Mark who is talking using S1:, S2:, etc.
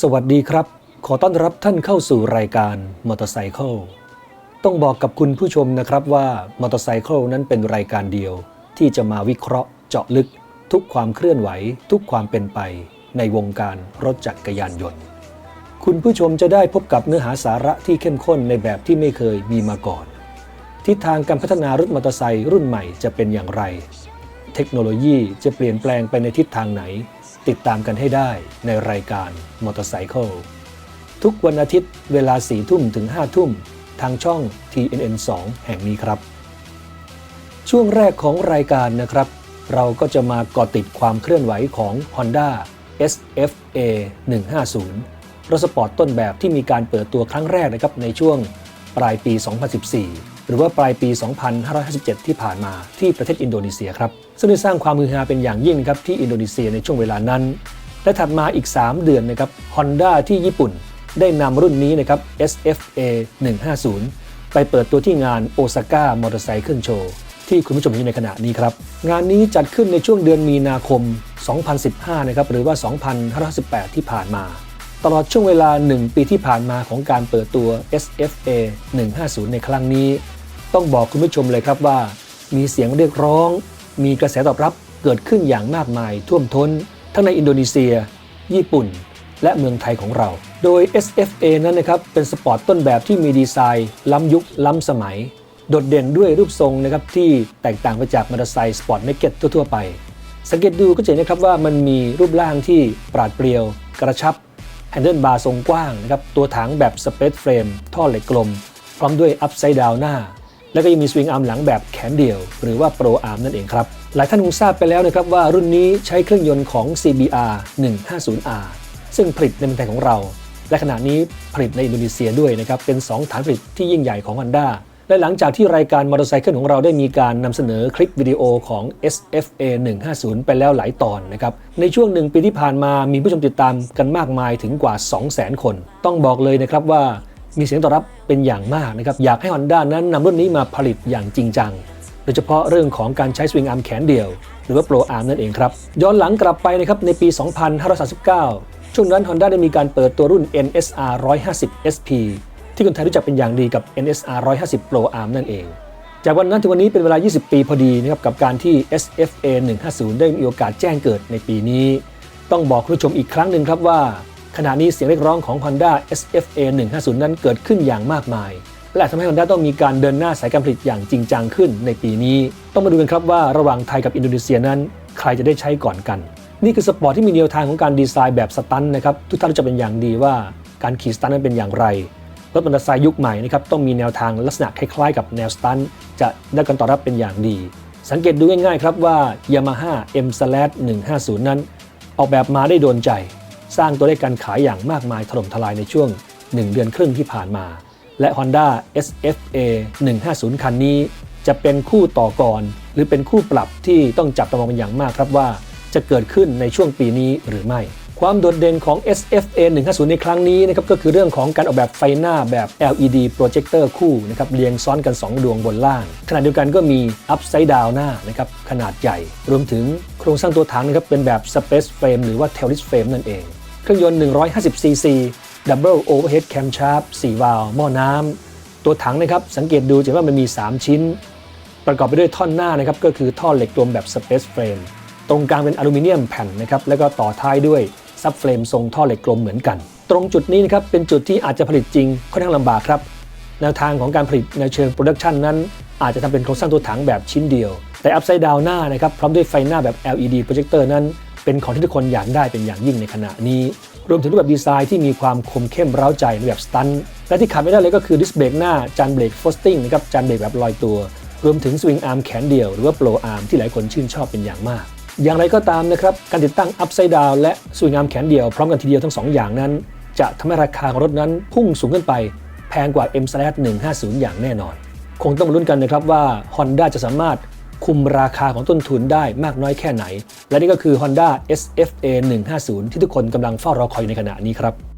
S1: สวัสดีครับ ขอต้อนรับท่านเข้าสู่รายการมอเตอร์ไซค์ต้องบอกกับคุณผู้ชมนะครับว่ามอเตอร์ไซค์นั้นเป็นรายการเดียว ที่จะมาวิเคราะห์เจาะลึก ทุกความเคลื่อนไหว ทุกความเป็นไป ในวงการรถจักรยานยนต์ คุณผู้ชมจะได้พบกับเนื้อหาสาระที่เข้มข้นในแบบที่ไม่เคยมีมาก่อน ทิศทางการพัฒนารถมอเตอร์ไซค์รุ่นใหม่จะเป็นอย่างไร เทคโนโลยีจะเปลี่ยนแปลงไปในทิศทางไหน ติดตามกันให้ได้ในรายการมอเตอร์ไซค์ทุกวันอาทิตย์เวลา4ทุ่มถึง5ทุ่มทางช่อง TNN 2 แห่งนี้ครับ ช่วงแรกของรายการนะครับ เราก็จะมาเกาะติดความเคลื่อนไหวของ Honda SFA 150รถสปอร์ตต้นแบบที่มีการเปิดตัวครั้งแรกนะครับในช่วงปลายปี 2014 หรือว่าปลายปี 2557 ที่ผ่านมาที่ประเทศอินโดนีเซียครับ ซึ่งได้สร้างความมือฮาเป็นอย่างยิ่งครับที่อินโดนีเซียในช่วงเวลานั้น และถัดมาอีก 3 เดือนนะครับ Honda ที่ญี่ปุ่นได้นำรุ่นนี้นะครับ SFA 150 ไปเปิดตัวที่งานโอซาก้ามอเตอร์ไซค์โชว์ ที่คุณผู้ชมเห็นอยู่ในขณะนี้ครับ งานนี้จัดขึ้นในช่วงเดือนมีนาคม 2015 นะครับหรือว่า2518 ที่ผ่านมา ตลอดช่วงเวลา 1 ปีที่ผ่านมาของการเปิดตัว SFA 150 ในครั้งนี้ ต้องบอกคุณผู้ชมเลยครับว่า มีเสียงเรียกร้อง มีกระแสตอบรับเกิดขึ้นอย่างมากมายท่วมท้น ทั้งในอินโดนีเซีย ญี่ปุ่น และเมืองไทยของเรา โดย SFA นั้นนะครับเป็นสปอร์ตต้นแบบที่มีดีไซน์ ล้ำยุค ล้ำสมัย โดดเด่นด้วยรูปทรงนะครับที่แตกต่างไปจากมอเตอร์ไซค์สปอร์ตเนกเก็ตทั่วๆไป สังเกตดูก็จะเห็นนะครับว่ามันมีรูปร่างที่ปราดเปรียว กระชับแฮนเดิลบาร์ทรงกว้างนะครับตัวถังแบบสเปซเฟรมท่อเหล็กกลม พร้อมด้วยอัพไซด์ดาวหน้า แล้วก็ยังมีสวิงอาร์มหลังแบบแขนเดียว หรือว่าโปรอาร์มนั่นเองครับ หลายท่านคงทราบไปแล้วนะครับว่ารุ่นนี้ใช้เครื่องยนต์ของ CBR 150R ซึ่งผลิตในเมืองไทยของเรา และขณะนี้ผลิตในอินโดนีเซียด้วยนะครับ เป็น 2 ฐานผลิตที่ยิ่งใหญ่ของ Honda และหลังจากที่รายการมอเตอร์ไซค์ของเราได้มีการนำเสนอคลิปวิดีโอของ SFA 150 ไปแล้วหลายตอนนะครับ ในช่วงหนึ่งปีที่ผ่านมามีผู้ชมติดตามกันมากมายถึงกว่า 200,000 คน ต้องบอกเลยนะครับว่ามีเสียงตอบรับ เป็นอย่างมากนะครับอยากให้ Honda นั้นนำรุ่นนี้มาผลิตอย่างจริงจัง โดยเฉพาะเรื่องของการใช้สวิงอาร์มแขนเดี่ยว หรือว่าโปรอาร์มนั่นเองครับ ย้อนหลังกลับไปนะครับในปี 2539 ช่วงนั้น Honda ได้มีการเปิดตัวรุ่น NSR 150 SP ที่คนไทยรู้จักเป็นอย่างดีกับ NSR 150 Pro Arm นั่นเอง จากวันนั้นถึงวันนี้เป็นเวลา 20 ปีพอดีนะครับกับการที่ SFA 150 ได้มีโอกาสแจ้งเกิดในปีนี้ ต้องบอกคุณผู้ชมอีกครั้งหนึ่งครับว่า ขณะนี้เสียงเรียกร้องของ Honda SFA 150 นั้นเกิดขึ้นอย่างมากมาย และทำให้ Honda ต้องมีการเดินหน้าสายการผลิตอย่างจริงจังขึ้นในปีนี้ ต้องมาดูกันครับว่าระหว่างไทยกับอินโดนีเซียนั้น ใครจะได้ใช้ก่อนกัน นี่คือสปอร์ตที่มีแนวทางของการดีไซน์แบบสตันนะครับทุกท่านจะเป็นอย่างดีว่าการขี่สตันนั้นเป็นอย่างไรรถมอเตอร์ไซค์ยุคใหม่นะครับต้องมีแนวทางลักษณะคล้ายๆ กับแนวสตันจะได้การตอบรับเป็นอย่างดี สังเกตดูง่ายๆครับว่า Yamaha M 150 นั้น ออกแบบมาได้โดนใจ สร้างตัวเลขการขายอย่างมากมายถล่มทลายในช่วง 1 เดือนครึ่งที่ผ่านมา และ Honda SFA 150 คันนี้ จะเป็นคู่ต่อกร หรือเป็นคู่ปรับที่ต้องจับตามองเป็นอย่างมากครับว่า จะเกิดขึ้นในช่วงปีนี้หรือไม่ ความโดดเด่นของ SFA 150 ในครั้งนี้นะครับก็คือเรื่องของการออกแบบไฟหน้าแบบ LED โปรเจคเตอร์คู่นะครับเรียงซ้อนกัน 2 ดวงบนล่าง ขณะเดียวกันก็มี Upside Down หน้านะครับขนาดใหญ่ รวมถึงโครงสร้างตัวถังนะครับเป็นแบบ Space Frame หรือว่า Taillift Frame นั่นเอง เครื่องยนต์ 150cc Double Overhead Camshaft 4 วาล์วหม้อน้ำ ตัวถังนะครับ สังเกตดูจะว่ามันมี 3 ชิ้น ประกอบไปด้วยท่อนหน้านะครับ ก็คือท่อเหล็กกลมแบบ Space Frame ตรงกลางเป็นอลูมิเนียมแผ่นนะครับ แล้วก็ต่อท้ายด้วยซับเฟรมทรงท่อเหล็กกลมเหมือนกัน ตรงจุดนี้นะครับ เป็นจุดที่อาจจะผลิตจริงค่อนข้างลำบากครับ แนวทางของการผลิตในเชิงโปรดักชันนั้น อาจจะทำเป็นโครงสร้างตัวถังแบบชิ้นเดียว แต่อัพไซด์ดาวหน้านะครับ พร้อมด้วยไฟหน้าแบบ LED โปรเจคเตอร์นั้น เป็นของที่ทุกคนอยากได้เป็นอย่างยิ่งในขณะนี้ รวมถึงรูปแบบดีไซน์ที่มีความคมเข้มเร้าใจในแบบสตันและที่ขาดไม่ได้เลยก็คือดิสเบรกหน้าจานเบรกโฟสติ้งนะครับจานเบรกแบบลอยตัว รวมถึงสวิงอาร์มแขนเดียวหรือว่าโปรอาร์มที่หลายคนชื่นชอบเป็นอย่างมาก อย่างไรก็ตามนะครับการติดตั้ง Upside Down และสวยงามแขนเดียวพร้อมกันทีเดียวทั้ง 2 อย่างนั้น จะทำให้ราคาของรถนั้นพุ่งสูงขึ้นไป แพงกว่า M 150 อย่างแน่นอน คงต้องลุ้นกันนะครับว่า Honda จะสามารถ คุมราคาของต้นทุนได้มากน้อยแค่ไหน และนี่ก็คือ Honda SFA 150 ที่ทุกคนกำลังเฝ้ารอคอยในขณะนี้ครับ